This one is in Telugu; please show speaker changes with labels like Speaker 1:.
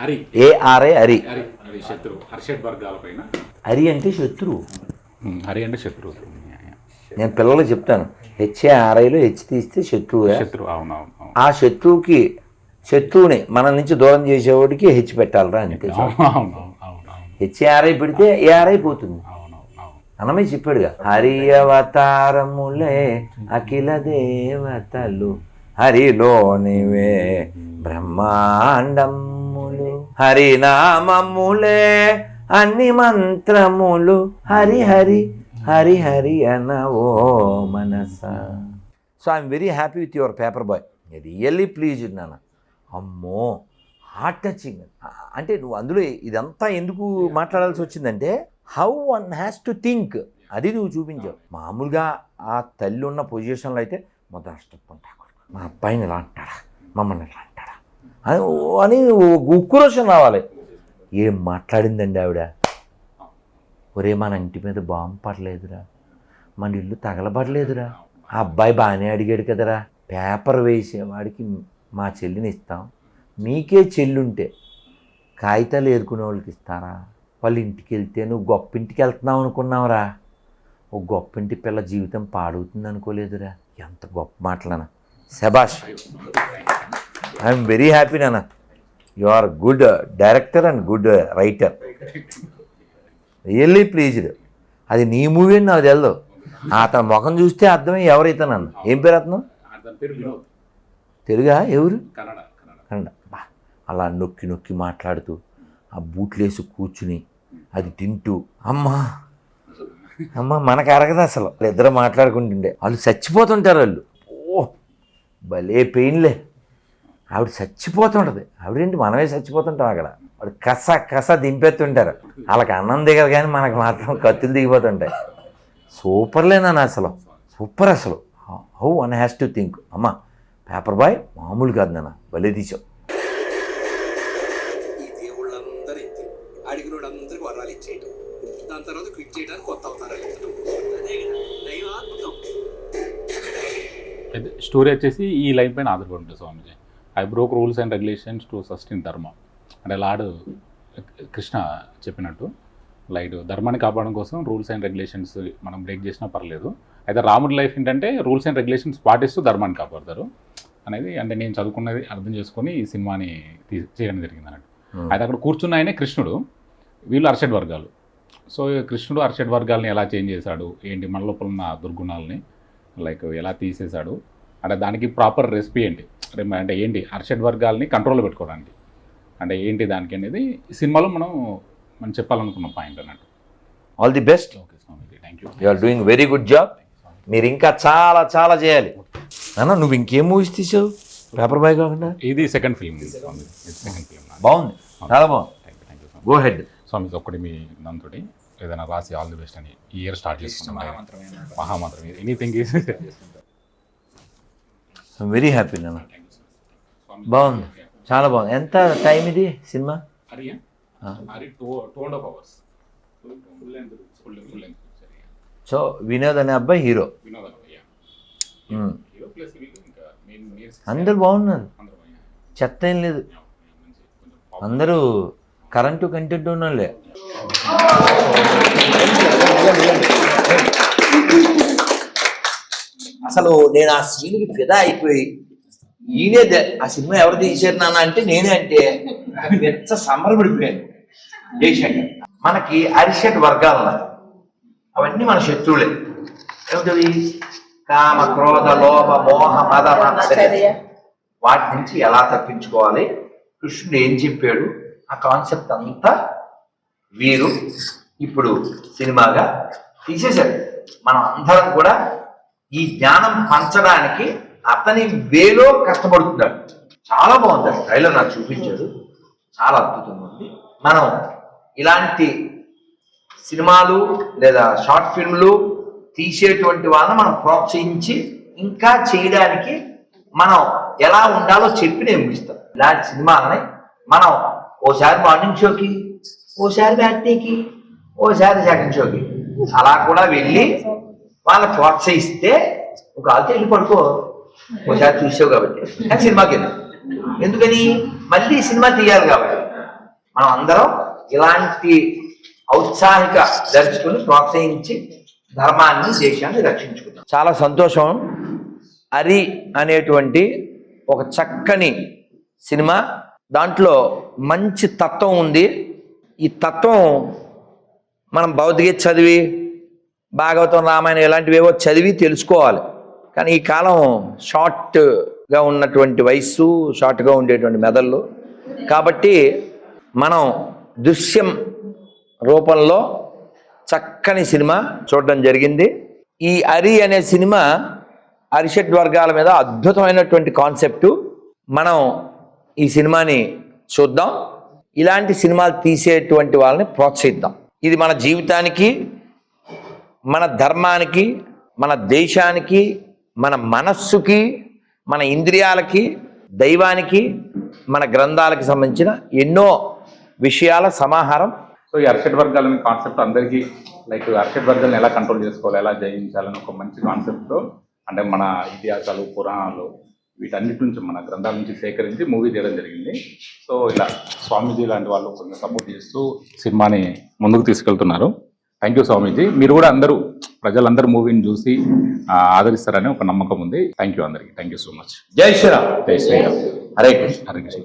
Speaker 1: హరి.
Speaker 2: ఏఆర్ఐ హరి.
Speaker 1: హరి
Speaker 2: అంటే శత్రువు
Speaker 1: హరి అంటే శత్రువు
Speaker 2: నేను పిల్లలకు చెప్తాను. హెచ్ఏఆర్ఐలో హెచ్ తీస్తే శత్రువే.
Speaker 1: శత్రువు అవునవును. అవును
Speaker 2: ఆ శత్రువుకి శత్రువుని మన నుంచి దూరం చేసేవాడికి హెచ్ పెట్టాలరా అంతే. హెచ్ఏఆర్ఐ పెడితే ఏఆర్ఐ పోతుంది. అన్నమే చెప్పాడుగా. హరి అవతారములే అఖిల దేవతలు హరిలోనివే. బ్రహ్మాండములు హరినామములే అన్ని మంత్రములు. హరి హరి హరి హరి అనవో మనస. So I'm very happy with your paper boy really please నాన్న అమ్మో హార్ట్ టచింగ్ అంటే నువ్వు అందులో ఇదంతా ఎందుకు మాట్లాడాల్సి వచ్చిందంటే how one has to think అది నువ్వు చూపించావు. మామూలుగా ఆ తల్లి ఉన్న పొజిషన్లో అయితే మొదటి అష్టపంట మా అబ్బాయిని ఇలా అంటాడా? మమ్మల్ని ఇలా అంటాడా? అని అని ఉక్రోషం రావాలి ఏం మాట్లాడిందండి ఆవిడ? ఒరే మన ఇంటి మీద బాంబు పడలేదురా. మన ఇల్లు తగలబడలేదురా. ఆ అబ్బాయి బాగానే అడిగాడు కదరా. పేపర్ వేసేవాడికి మా చెల్లిని ఇస్తాం. నీకే చెల్లుంటే కాగితాలు ఏరుకునే వాళ్ళకి ఇస్తారా? వాళ్ళ ఇంటికి వెళ్తే నువ్వు గొప్ప ఇంటికి వెళ్తున్నావు అనుకున్నావురా. ఓ గొప్ప ఇంటి పిల్ల జీవితం పాడవుతుంది అనుకోలేదురా ఎంత గొప్ప మాటలనా. శబాష్ ఐఎమ్ వెరీ హ్యాపీ నాన్న you are good director and good writer really pleased అది నీ మూవీ అని నాకు తెలియదు అతని ముఖం చూస్తే అర్థమే ఎవరైతే నన్ను? ఏం పేరు అతను? తెలుగా? ఎవరు?
Speaker 1: కన్నడ
Speaker 2: అలా నొక్కి నొక్కి మాట్లాడుతూ ఆ బూట్లేసి కూర్చుని అది తింటూ అమ్మా. అమ్మ మనకు అరగదు అసలు. ఇద్దరు మాట్లాడుకుంటుండే. వాళ్ళు చచ్చిపోతుంటారు వాళ్ళు. ఓ భలే పెయిన్లే. ఆవిడ చచ్చిపోతుంటుంది. ఆవిడేంటి మనమే చచ్చిపోతుంటాం అక్కడ. వాడు కస కస దింపేస్తుంటారు వాళ్ళకి అన్నం దిగదు కానీ మనకు మాత్రం కత్తులు దిగిపోతుంటాయి. సూపర్లే నాన్న అసలు. సూపర్ అసలు. How one has to think. అమ్మా పేపర్ బాయ్ మామూలు కాదు నాన్న. భలే తీసావు.
Speaker 3: దాని తర్వాత క్విట్ చేయడానికి కొత్త అవతారాలు
Speaker 1: స్టోరీ వచ్చేసి ఈ లైన్ పైన ఆధారపడి ఉంటుంది Swamiji. I broke rules and regulations to sustain dharma. అంటే లార్డ్ కృష్ణ చెప్పినట్టు లైట్ ధర్మాన్ని కాపాడడం కోసం రూల్స్ అండ్ రెగ్యులేషన్స్ మనం బ్రేక్ చేసినా పర్లేదు. అయితే రాముడి లైఫ్ ఏంటంటే రూల్స్ అండ్ రెగ్యులేషన్స్ పాటిస్తూ ధర్మాన్ని కాపాడతారు అనేది అంటే నేను చదువుకున్నది అర్థం చేసుకొని ఈ సినిమాని తీ చేయడం జరిగింది అన్నట్టు. అయితే అక్కడ కూర్చున్న ఆయనే కృష్ణుడు వీళ్ళు అర్షడ్ వర్గాలు. సో కృష్ణుడు అర్షడ్ వర్గాల్ని ఎలా చేంజ్ చేశాడు? ఏంటి మన లోపల ఉన్న దుర్గుణాలని లైక్ ఎలా తీసేశాడు? అంటే దానికి ప్రాపర్ రెసిపీ ఏంటి? అంటే ఏంటి? అర్షడ్ వర్గాల్ని కంట్రోల్లో పెట్టుకోవడానికి. అంటే ఏంటి దానికి అనేది సినిమాలో మనం మనం చెప్పాలనుకున్న పాయింట్ అన్నట్టు.
Speaker 2: All the best
Speaker 1: okay Swami thank you
Speaker 2: you are doing very good job మీరు ఇంకా చాలా చాలా చేయాలి. నాన్న నువ్వు ఇంకేం మూవీస్ తీసావు? పేపర్ బాయ్ కాకుండా?
Speaker 1: ఇది సెకండ్ ఫిల్మ్ స్వామి ఇది సెకండ్ ఫిల్మ్
Speaker 2: బాగుంది. చాలా బాగుంది.
Speaker 1: Thank you thank you
Speaker 2: go head
Speaker 1: Swami ఒకటి మీ దాంతో ఏదైనా రాసి ఆల్ ది బెస్ట్ అని ఈ ఇయర్ స్టార్ట్ చేసుకున్నాం మహామంత్రం ఎనీథింగ్
Speaker 2: వెరీ హ్యాపీ నాన్న బాగుంది. చాలా బాగుంది. ఎంత టైం ఇది సినిమా? సో వినోద్ అనే అబ్బాయి హీరో. అందరు బాగున్నారు. చెత్త ఏం లేదు. అందరూ కరెంటు కంటెంట్ ఉన్నోళ్ళే. అసలు నేను ఆ సీన్కి ఫిదా అయిపోయి ఈయనే ఆ సినిమా ఎవరు తీశారు నాన్న అంటే నేనే అంటే పెద్ద సంబరపడిపోయాను. జయశంకర్. మనకి అరిషట్ వర్గాలు ఉన్నాయి. అవన్నీ మన శత్రువులే. ఏమిటవి? కామ క్రోధ లోభ మోహ మద. వాటి నుంచి ఎలా తప్పించుకోవాలి? కృష్ణుడు ఏం చెప్పాడు? ఆ కాన్సెప్ట్ అంతా వీరు ఇప్పుడు సినిమాగా తీసేశారు. మనం అందరం కూడా ఈ జ్ఞానం పంచడానికి అతని వేలో కష్టపడుతున్నాడు. చాలా బాగుంది. ట్రైలర్ నాకు చూపించాడు. చాలా అద్భుతంగా ఉంది. మనం ఇలాంటి సినిమాలు లేదా షార్ట్ ఫిల్మ్లు తీసేటువంటి వాళ్ళని మనం ప్రోత్సహించి ఇంకా చేయడానికి మనం ఎలా ఉండాలో చెప్పి నేను ముగిస్తాం ఇలాంటి సినిమాలని మనం ఓసారి మార్నింగ్ షోకి ఓసారి బ్యాట్నీకి ఓసారి సెకండ్ షోకి అలా కూడా వెళ్ళి వాళ్ళని ప్రోత్సహిస్తే ఒక ఆల్తే వెళ్ళి పడుకో. ఒకసారి చూసావు కాబట్టి. కానీ సినిమాకి ఎందుకని? మళ్ళీ సినిమా తీయాలి కాబట్టి. మనం అందరం ఇలాంటి ఔత్సాహిక దర్శకులు ప్రోత్సహించి ధర్మాన్ని దేశాన్ని రక్షించుకుందాం. చాలా సంతోషం. అరి అనేటువంటి ఒక చక్కని సినిమా. దాంట్లో మంచి తత్వం ఉంది. ఈ తత్వం మనం భౌతిక చదివి భాగవతం రామాయణం ఇలాంటివేవో చదివి తెలుసుకోవాలి. కానీ ఈ కాలం షార్ట్గా ఉన్నటువంటి వయస్సు షార్ట్గా ఉండేటువంటి మెదళ్ళు. కాబట్టి మనం దృశ్యం రూపంలో చక్కని సినిమా చూడడం జరిగింది. ఈ అరి అనే సినిమా అరిషడ్ వర్గాల మీద అద్భుతమైనటువంటి కాన్సెప్టు. మనం ఈ సినిమాని చూద్దాం. ఇలాంటి సినిమాలు తీసేటువంటి వాళ్ళని ప్రోత్సహిద్దాం. ఇది మన జీవితానికి మన ధర్మానికి మన దేశానికి మన మనస్సుకి మన ఇంద్రియాలకి దైవానికి మన గ్రంథాలకి సంబంధించిన ఎన్నో విషయాల సమాహారం.
Speaker 1: సో ఈ అర్షడ్ వర్గాలని కాన్సెప్ట్ అందరికీ లైక్ అర్షడ్ వర్గాలను ఎలా కంట్రోల్ చేసుకోవాలి ఎలా జయించాలని ఒక మంచి కాన్సెప్ట్తో అంటే మన ఇతిహాసాలు పురాణాలు వీటన్నిటి నుంచి మన గ్రంథాల నుంచి సేకరించి మూవీ చేయడం జరిగింది. సో ఇలా స్వామీజీ లాంటి వాళ్ళు కొంచెం సపోర్ట్ చేస్తూ సినిమాని ముందుకు తీసుకెళ్తున్నారు. థ్యాంక్ యూ స్వామీజీ మీరు కూడా అందరూ ప్రజలందరూ మూవీని చూసి ఆదరిస్తారని ఒక నమ్మకం ఉంది. థ్యాంక్ యూ అందరికీ. థ్యాంక్ యూ సో మచ్
Speaker 2: జై శ్రీరామ్.
Speaker 1: జై శ్రీరామ్.
Speaker 2: హరే కృష్ణ.
Speaker 1: హరే కృష్ణ.